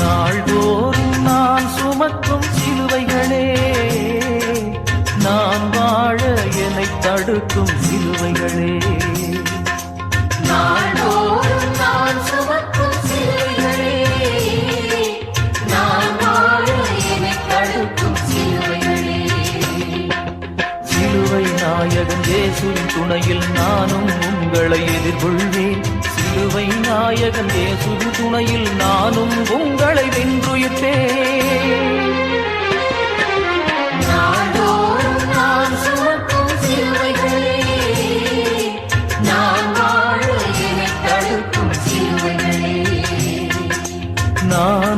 நாள்தோறும் நான் சுமக்கும் சிலுவைகளே நான் வாழ என்னை தடுக்கும் சிலுவைகளே நாள்தோறும் நான் சுமக்கும் சிலுவைகளே, நான் வாழ என்னைத் தடுக்கும் சிலுவைகளே. சிலுவை நாயகன் இயேசுவின் துணையில் நானும் உங்களை எதிர்கொள்வேன் சிலுவை நாயகன் இயேசுவின் துணையில் நானும் உங்களை நாள்தோறும் நான்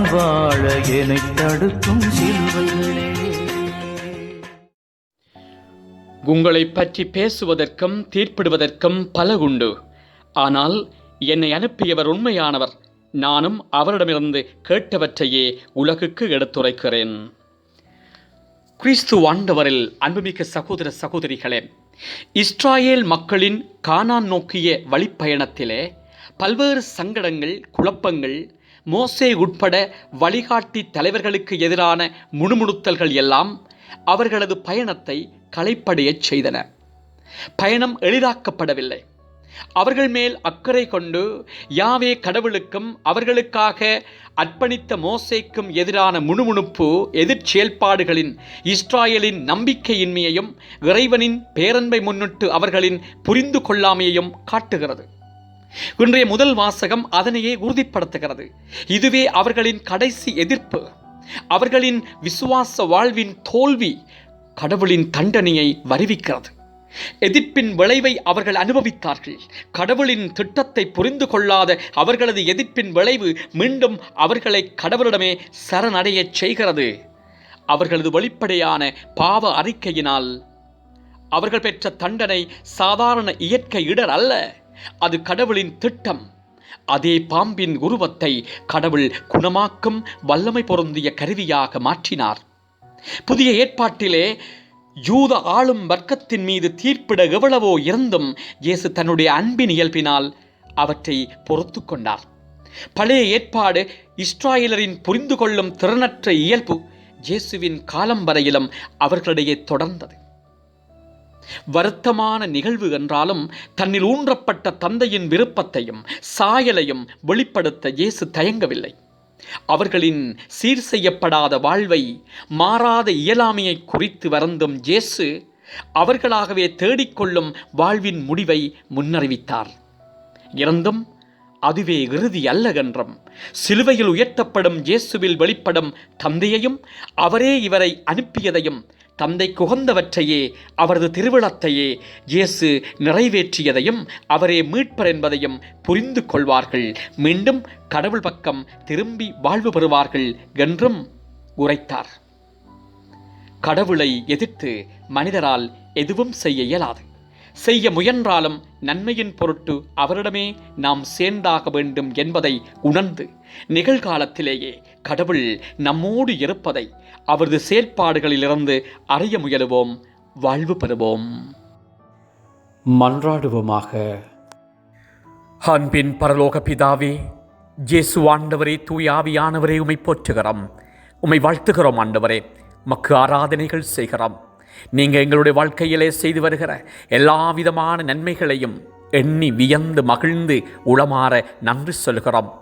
வாழ. நான் என்னை தடுக்கும் சிலுவைகளே உங்களை பற்றி பேசுவதற்கும் தீர்ப்பிடுவதற்கும் பல உண்டு ஆனால் என்னை அனுப்பியவர் உண்மையானவர். நானும் அவரிடமிருந்து கேட்டவற்றையே உலகுக்கு எடுத்துரைக்கிறேன். கிறிஸ்து ஆண்டவரில் அன்புமிக்க சகோதர சகோதரிகளே இஸ்ராயேல் மக்களின் காணான் நோக்கிய வழிப்பயணத்திலே பல்வேறு சங்கடங்கள் குழப்பங்கள் மோசே உட்பட வழிகாட்டி தலைவர்களுக்கு எதிரான முணுமுணுத்தல்கள் எல்லாம் அவர்களது பயணத்தை களைப்படையச் செய்தன. பயணம் எளிதாக்கப்படவில்லை. அவர்கள் மேல் அக்கறை கொண்டு யாவே கடவுளுக்கும் அவர்களுக்காக அர்ப்பணித்த மோசைக்கும் எதிரான முணுமுணுப்பு எதிர்ச்செயல்பாடுகளின் இஸ்ராயலின் நம்பிக்கையின்மையையும் இறைவனின் பேரன்பை முன்னிட்டு அவர்களின் புரிந்து கொள்ளாமையையும் காட்டுகிறது. இன்றைய முதல் வாசகம் அதனையே உறுதிப்படுத்துகிறது. இதுவே அவர்களின் கடைசி எதிர்ப்பு. அவர்களின் விசுவாச வாழ்வின் தோல்வி கடவுளின் தண்டனையை வருவிக்கிறது. எதிர்ப்பின் விளைவை அவர்கள் அனுபவித்தார்கள். கடவுளின் திட்டத்தை புரிந்து கொள்ளாத அவர்களது எதிர்ப்பின் விளைவு மீண்டும் அவர்களை கடவுளிடமே சரணடையச் செய்கிறது. அவர்களது வெளிப்படையான பாவ அறிக்கையினால் அவர்கள் பெற்ற தண்டனை சாதாரண இயற்கை இடர் அல்ல. அது கடவுளின் திட்டம். அதே பாம்பின் உருவத்தை கடவுள் குணமாக்கும் வல்லமை பொருந்திய கருவியாக மாற்றினார். புதிய ஏற்பாட்டிலே யூத ஆளும் வர்க்கத்தின் மீது தீர்ப்பிட எவ்வளவோ இருந்தும் இயேசு தன்னுடைய அன்பின் இயல்பினால் அவற்றை பொறுத்து கொண்டார். பழைய ஏற்பாடு இஸ்ராயலரின் புரிந்து கொள்ளும் திறனற்ற இயல்பு இயேசுவின் காலம் வரையிலும் அவர்களிடையே தொடர்ந்தது. வருத்தமான நிகழ்வு என்றாலும் தன்னில் ஊன்றப்பட்ட தந்தையின் விருப்பத்தையும் சாயலையும் வெளிப்படுத்த இயேசு தயங்கவில்லை. அவர்களின் சீர் செய்யப்படாத வாழ்வை மாறாத இயலாமையை குறித்து வருந்தும் ஜேசு அவர்களாகவே தேடிக்கொள்ளும் வாழ்வின் முடிவை முன்னறிவித்தார். இருந்தும் அதுவே இறுதி அல்ல என்றும் சிலுவையில் உயர்த்தப்படும் இயேசுவில் வெளிப்படும் தந்தையையும் அவரே இவரை அனுப்பியதையும் தந்தை குகந்தவற்றையே அவரது திருவிழத்தையே இயேசு நிறைவேற்றியதையும் அவரே மீட்பர் என்பதையும் புரிந்து கொள்வார்கள். மீண்டும் கடவுள் பக்கம் திரும்பி வாழ்வு பெறுவார்கள் என்றும் உரைத்தார். கடவுளை எதிர்த்து மனிதரால் எதுவும் செய்ய இயலாது. செய்ய முயன்றாலும் நன்மையின் பொருட்டு அவரிடமே நாம் சேர்ந்தாக வேண்டும் என்பதை உணர்ந்து நிகழ்காலத்திலேயே கடவுள் நம்மோடு இருப்பதை அவரது செயற்பாடுகளிலிருந்து அறிய முயலுவோம் வாழ்வு பெறுவோம். மன்றாடுவோமாக. அன்பின் பரலோக பிதாவே ஜேசு ஆண்டவரே தூயாவியானவரே உமை போற்றுகிறோம். உமை வாழ்த்துகிறோம் ஆண்டவரே மக்கு ஆராதனைகள் செய்கிறோம். நீங்கள் எங்களுடைய வாழ்க்கையிலே செய்து வருகிற எல்லா விதமான நன்மைகளையும் எண்ணி வியந்து மகிழ்ந்து உளமாற நன்றி சொல்கிறோம்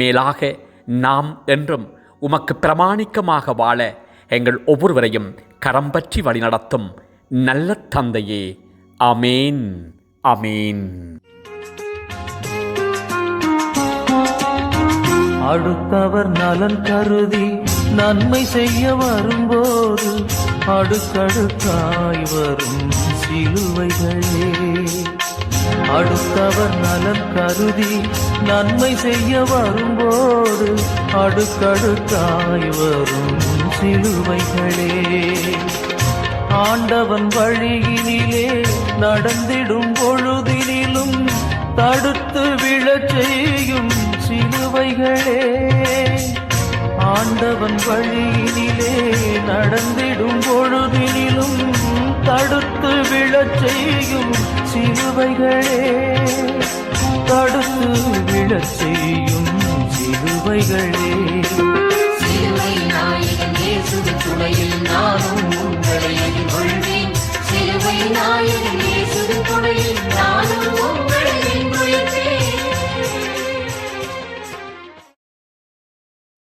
மேலாக நாம் என்றும் உமக்கு பிரமாணிக்கமாக வாழ எங்கள் ஒவ்வொருவரையும் கரம் பற்றி வழிநடத்தும் நல்ல தந்தையே. அமேன் அமேன் அடுத்தவர் நலன் கருதி நன்மை செய்ய வரும்போது அடுக்கடுக்காய் வரும் சிலுவைகளே. அடுத்தவர் நலன் கருதி நன்மை செய்ய வரும்போது அடுக்கடுக்காய் வரும் சிலுவைகளே. ஆண்டவன் வழியினிலே நடந்திடும் பொழுதினிலும் தடுத்து விழச் செய்யும் சிலுவைகளே. ஆண்டவன் வழியினிலே நடந்திடும் பொழுதில் தடுத்து விழச் செய்யும் சிறுவைகளே.